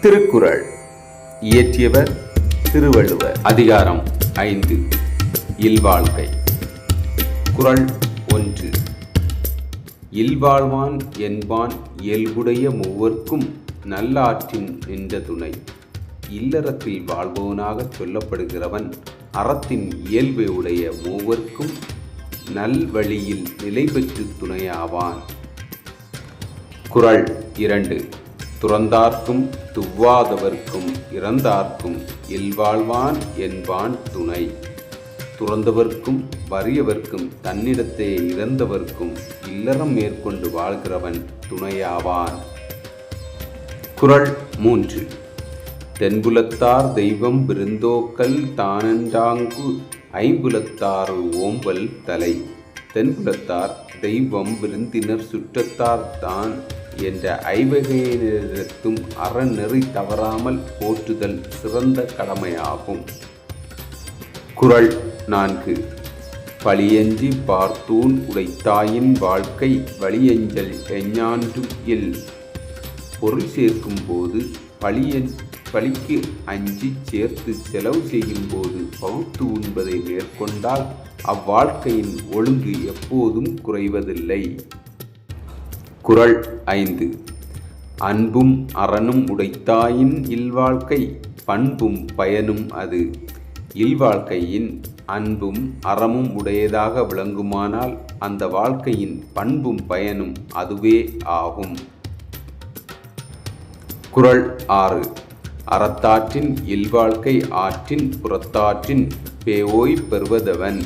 திருக்குறள். இயற்றியவர் திருவள்ளுவர். அதிகாரம் ஐந்து. இல்வாழ்க்கை. குறள் ஒன்று. இல்வாழ்வான் என்பான் இயல்புடைய மூவர்க்கும் நல்லாற்றின் நின்ற துணை. இல்லறத்தில் வாழ்பவனாக சொல்லப்படுகிறவன் அறத்தின் இயல்பை உடைய மூவர்க்கும் நல்வழியில் நிலை பெற்று துணையாவான். குறள் இரண்டு. துறந்தார்க்கும் துவ்வாதவர்க்கும் இறந்தார்க்கும் இல்வாழ்வான் என்பான் துணை. துறந்தவர்க்கும் வறியவர்க்கும் தன்னிடத்தே இறந்தவர்க்கும் இல்லறம் மேற்கொண்டு வாழ்கிறவன் துணையாவான். குரல் மூன்று. தென்புலத்தார் தெய்வம் விருந்தோக்கல் தானண்டாங்கு ஐம்புலத்தார் ஓம்பல் தலை. தென்புலத்தார் தெய்வம் விருந்தினர் சுற்றத்தார் தான் என்ற ஐவகையினரிடத்தும் அறநெறி தவறாமல் போற்றுதல் சிறந்த கடமையாகும். குரல் நான்கு. பழியஞ்சி பார்த்தூன் உடைத்தாயின் வாழ்க்கை வழியஞ்சல் எஞ்ஞான்று இல். பொருள் சேர்க்கும் போது பழியன் பழிக்கு அஞ்சி சேர்த்து செலவு செய்யும் போது பகுத்து உண்பதை மேற்கொண்டால் அவ்வாழ்க்கையின் ஒழுங்கு எப்போதும் குறைவதில்லை. குறள் ஐந்து. அன்பும் அறனும் உடைத்தாயின் இல்வாழ்க்கை பண்பும் பயனும் அது. இல்வாழ்க்கையின் அன்பும் அறமும் உடையதாக விளங்குமானால் அந்த வாழ்க்கையின் பண்பும் பயனும் அதுவே ஆகும். குறள் ஆறு. அறத்தாற்றின் இல்வாழ்க்கை ஆற்றின் புறத்தாற்றின் பேவோய் பெறுவதவன்.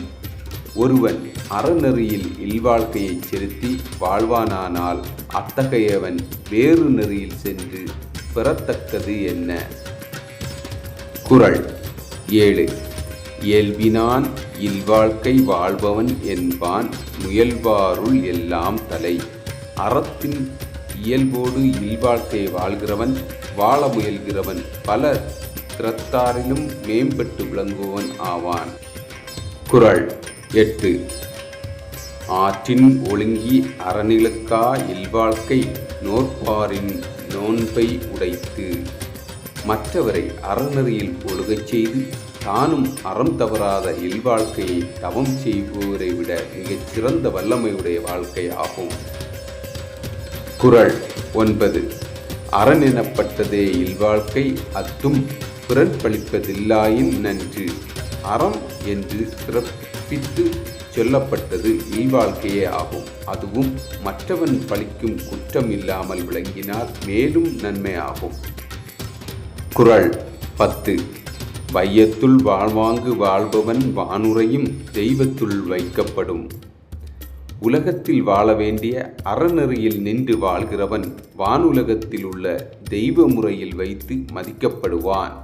ஒருவன் அறநெறியில் இல்வாழ்க்கையை செலுத்தி வாழ்வானானால் அத்தகையவன் வேறு நெறியில் சென்று பெறத்தக்கது என்ன? குறள். ஏழு. இயல்பினான் இல்வாழ்க்கை வாழ்பவன் என்பான் முயல்வாருள் எல்லாம் தலை. அறத்தின் இயல்போடு இல்வாழ்க்கை வாழ்கிறவன் வாழ முயல்கிறவன் பல திறத்தாரிலும் மேம்பட்டு விளங்குவன் ஆவான். குரல் எட்டு. ஆற்றின் ஒழுங்கி அறநிலுக்கா இல்வாழ்க்கை நோற்பாரின் நோன்பை உடைத்து. மற்றவரை அறநெறியில் ஒழுகச் செய்து தானும் அறம் தவறாத இல்வாழ்க்கையை தவம் செய்பவரை விட மிகச் சிறந்த வல்லமையுடைய வாழ்க்கை ஆகும். குறள் ஒன்பது. அரண் எனப்பட்டதே இல்வாழ்க்கை அத்தும் பிறன்பளிப்பதில்லாயின் நன்று. அறம் என்று சிறப்பித்து சொல்லப்பட்டது இல்வாழ்க்கையே ஆகும். அதுவும் மற்றவன் பழிக்கும் குற்றம் இல்லாமல் விளங்கினால் மேலும் நன்மையாகும் குரல் பத்து. வையத்துள் வாழ்வாங்கு வாழ்பவன் வானுரையும் தெய்வத்துள் வைக்கப்படும். உலகத்தில் வாழ வேண்டிய அறநெறியில் நின்று வாழ்கிறவன் வானுலகத்தில் உள்ள தெய்வ முறையில் வைத்து மதிக்கப்படுவான்.